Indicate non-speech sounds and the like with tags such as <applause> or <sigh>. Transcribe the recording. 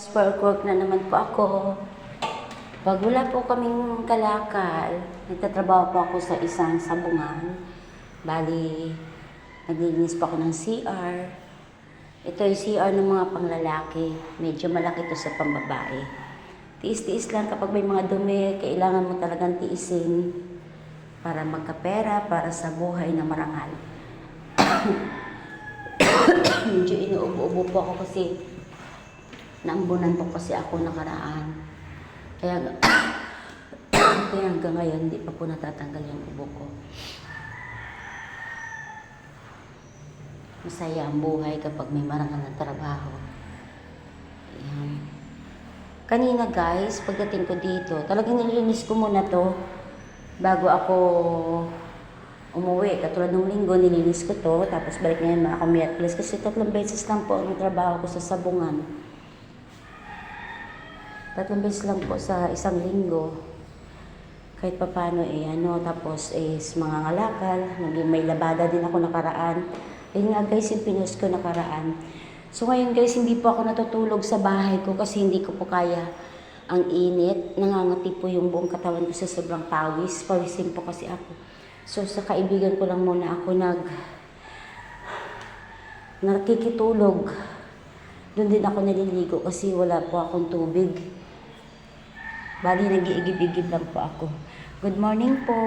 Spark work na naman po ako. Pag wala po kaming kalakal, nagtatrabaho po ako sa isang sabungan. Bali, naglilinis po ako ng CR. Ito yung CR ng mga panglalaki. Medyo malaki to sa pambabae. Tiis-tiis lang kapag may mga dumi, kailangan mo talagang tiisin para magkapera, para sa buhay na marangal. <coughs> Medyo inuubo-ubo po ako kasi naambunan po kasi ako nakaraan. Kaya, <coughs> kaya hanggang ngayon, hindi pa po natatanggal yung ubo ko. Masaya ang buhay kapag may marangal na trabaho. Ayan. Kanina guys, pagdating ko dito, talagang nilinis ko muna to bago ako umuwi. Katulad ng linggo, nilinis ko to. Tapos balik ngayon mga kamiyatlis. Kasi tatlong beses lang po ang trabaho ko sa sabungan. Tatlong beses lang po sa isang linggo. Kahit pa paano eh, ano, tapos is mga ngalakal. Naging may labada din ako nakaraan. Yun nga guys, yung pinost ko nakaraan. So ngayon guys, hindi po ako natutulog sa bahay ko kasi hindi ko po kaya ang init. Nangangati po yung buong katawan ko sa sobrang pawis. Pawisin po kasi ako. So sa kaibigan ko lang muna ako nag nakikitulog. Doon din ako naliligo kasi wala po akong tubig. Bali, nag-iigib-igib lang po ako. Good morning po.